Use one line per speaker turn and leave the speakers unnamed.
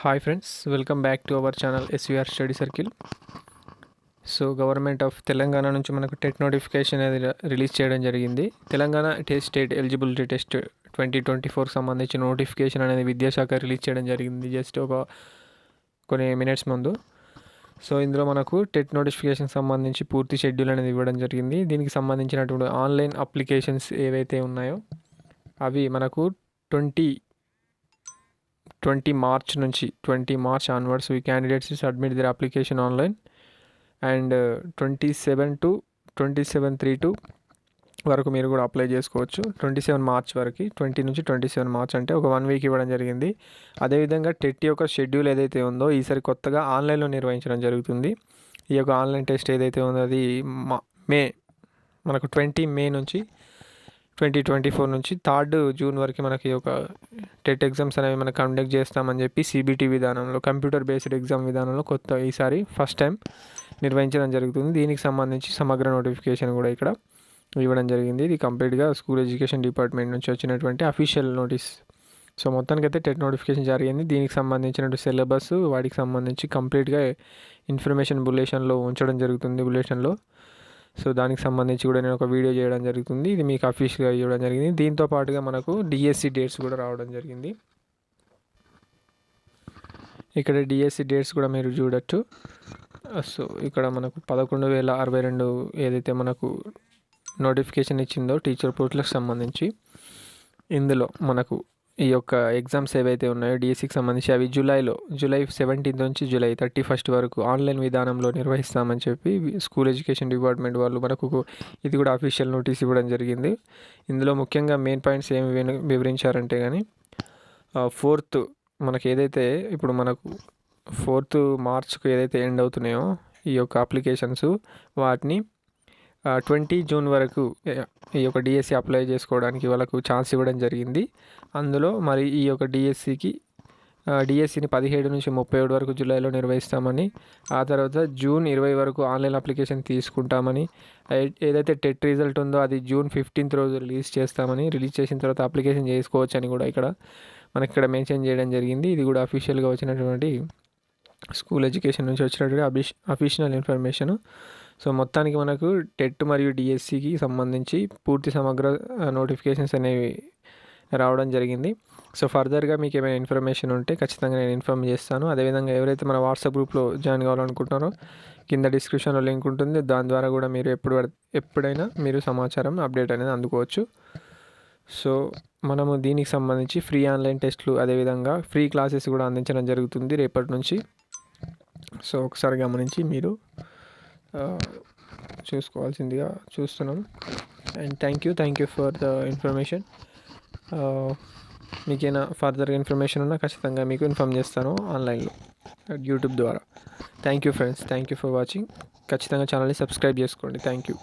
Hi friends welcome back to our channel SVR study circle so government of Telangana నుంచి మనకు TET notification అనేది release చేయడం జరిగింది. Telangana test state eligibility test twenty twenty ఫోర్కి సంబంధించిన notification అనేది విద్యాశాఖ రిలీజ్ చేయడం జరిగింది జస్ట్ ఒక కొన్ని మినిట్స్ ముందు. సో ఇందులో మనకు టెట్ నోటిఫికేషన్ సంబంధించి పూర్తి షెడ్యూల్ అనేది ఇవ్వడం జరిగింది. దీనికి సంబంధించినటువంటి ఆన్లైన్ అప్లికేషన్స్ ఏవైతే ఉన్నాయో అవి మనకు ట్వంటీ ట్వంటీ మార్చ్ నుంచి ట్వంటీ మార్చ్ ఆన్వర్డ్స్ ఈ candidates submit their application online and twenty seven to twenty seven three to వరకు మీరు కూడా అప్లై చేసుకోవచ్చు. ట్వంటీ సెవెన్ మార్చ్ వరకు ట్వంటీ నుంచి ట్వంటీ సెవెన్ మార్చ్ అంటే ఒక వన్ వీక్ ఇవ్వడం జరిగింది. అదేవిధంగా టెట్ యొక్క షెడ్యూల్ ఏదైతే ఉందో ఈసారి కొత్తగా ఆన్లైన్లో నిర్వహించడం జరుగుతుంది. ఈ యొక్క ఆన్లైన్ టెస్ట్ ఏదైతే ఉందో అది మా మే మనకు ట్వంటీ మే నుంచి ట్వంటీ ట్వంటీ ఫోర్ నుంచి థర్డ్ జూన్ వరకు మనకి ఒక టెట్ ఎగ్జామ్స్ అనేవి మనం కండక్ట్ చేస్తామని చెప్పి సిబిటి విధానంలో కంప్యూటర్ బేస్డ్ ఎగ్జామ్ విధానంలో కొత్త ఈసారి ఫస్ట్ టైం నిర్వహించడం జరుగుతుంది. దీనికి సంబంధించి సమగ్ర నోటిఫికేషన్ కూడా ఇక్కడ ఇవ్వడం జరిగింది. ఇది కంప్లీట్గా స్కూల్ ఎడ్యుకేషన్ డిపార్ట్మెంట్ నుంచి వచ్చినటువంటి అఫీషియల్ నోటీస్. సో మొత్తానికి అయితే టెట్ నోటిఫికేషన్ జరిగింది. దీనికి సంబంధించినటువంటి సిలబస్ వాటికి సంబంధించి కంప్లీట్గా ఇన్ఫర్మేషన్ బులేషన్లో ఉంచడం జరుగుతుంది. బులేషన్లో సో దానికి సంబంధించి కూడా నేను ఒక వీడియో చేయడం జరుగుతుంది. ఇది మీకు అఫీషియల్గా ఇవ్వడం జరిగింది. దీంతో పాటుగా మనకు డిఎస్సి డేట్స్ కూడా రావడం జరిగింది. ఇక్కడ డిఎస్సి డేట్స్ కూడా మీరు చూడొచ్చు. సో ఇక్కడ మనకు పదకొండు వేల అరవై రెండు ఏదైతే మనకు నోటిఫికేషన్ ఇచ్చిందో టీచర్ పోస్టులకు సంబంధించి ఇందులో మనకు ఈ యొక్క ఎగ్జామ్స్ ఏవైతే ఉన్నాయో డిఎస్సికి సంబంధించి అవి జూలైలో జూలై సెవెంటీన్త్ నుంచి జూలై థర్టీ ఫస్ట్ వరకు ఆన్లైన్ విధానంలో నిర్వహిస్తామని చెప్పి స్కూల్ ఎడ్యుకేషన్ డిపార్ట్మెంట్ వాళ్ళు మనకు ఇది కూడా అఫీషియల్ నోటీస్ ఇవ్వడం జరిగింది. ఇందులో ముఖ్యంగా మెయిన్ పాయింట్స్ ఏమి వివరించారంటే కానీ ఫోర్త్ మనకి ఏదైతే ఇప్పుడు మనకు ఫోర్త్ మార్చ్కు ఏదైతే ఎండ్ అవుతున్నాయో ఈ యొక్క అప్లికేషన్స్ వాటిని ట్వంటీ జూన్ వరకు ఈ యొక్క డిఎస్సి అప్లై చేసుకోవడానికి వాళ్ళకు ఛాన్స్ ఇవ్వడం జరిగింది. అందులో మరి ఈ యొక్క డిఎస్సికి డిఎస్సిని పదిహేడు నుంచి ముప్పై ఏడు వరకు జూలైలో నిర్వహిస్తామని ఆ తర్వాత జూన్ ఇరవై వరకు ఆన్లైన్ అప్లికేషన్ తీసుకుంటామని ఏదైతే టెట్ రిజల్ట్ ఉందో అది జూన్ ఫిఫ్టీన్త్ రోజు రిలీజ్ చేస్తామని రిలీజ్ చేసిన తర్వాత అప్లికేషన్ చేసుకోవచ్చు అని కూడా ఇక్కడ మనకి ఇక్కడ మెన్షన్ చేయడం జరిగింది. ఇది కూడా అఫీషియల్గా వచ్చినటువంటి స్కూల్ ఎడ్యుకేషన్ నుంచి వచ్చినటువంటి అఫీషియల్ ఇన్ఫర్మేషన్ సో మొత్తానికి మనకు టెట్ మరియు డిఎస్సికి సంబంధించి పూర్తి సమగ్ర నోటిఫికేషన్స్ అనేవి రావడం జరిగింది. సో ఫర్దర్గా మీకు ఏమైనా ఇన్ఫర్మేషన్ ఉంటే ఖచ్చితంగా నేను ఇన్ఫార్మ్ చేస్తాను. అదేవిధంగా ఎవరైతే మన వాట్సాప్ గ్రూప్లో జాయిన్ కావాలనుకుంటున్నారో కింద డిస్క్రిప్షన్లో లింక్ ఉంటుంది. దాని ద్వారా కూడా మీరు ఎప్పుడు ఎప్పుడైనా మీరు సమాచారం అప్డేట్ అనేది అందుకోవచ్చు. సో మనము దీనికి సంబంధించి ఫ్రీ ఆన్లైన్ టెస్ట్లు అదేవిధంగా ఫ్రీ క్లాసెస్ కూడా అందించడం జరుగుతుంది రేపటి నుంచి. సో ఒకసారి గమనించి మీరు చూసుకోవాల్సిందిగా చూస్తున్నాం. And thank you thank you for the information మీకేనా further information ఉన్నా ఖచ్చితంగా మీకు ఇన్ఫామ్ చేస్తాను ఆన్లైన్లో యూట్యూబ్ ద్వారా. Thank you friends thank you for watching ఖచ్చితంగా ఛానల్ని సబ్స్క్రైబ్ చేసుకోండి. Thank you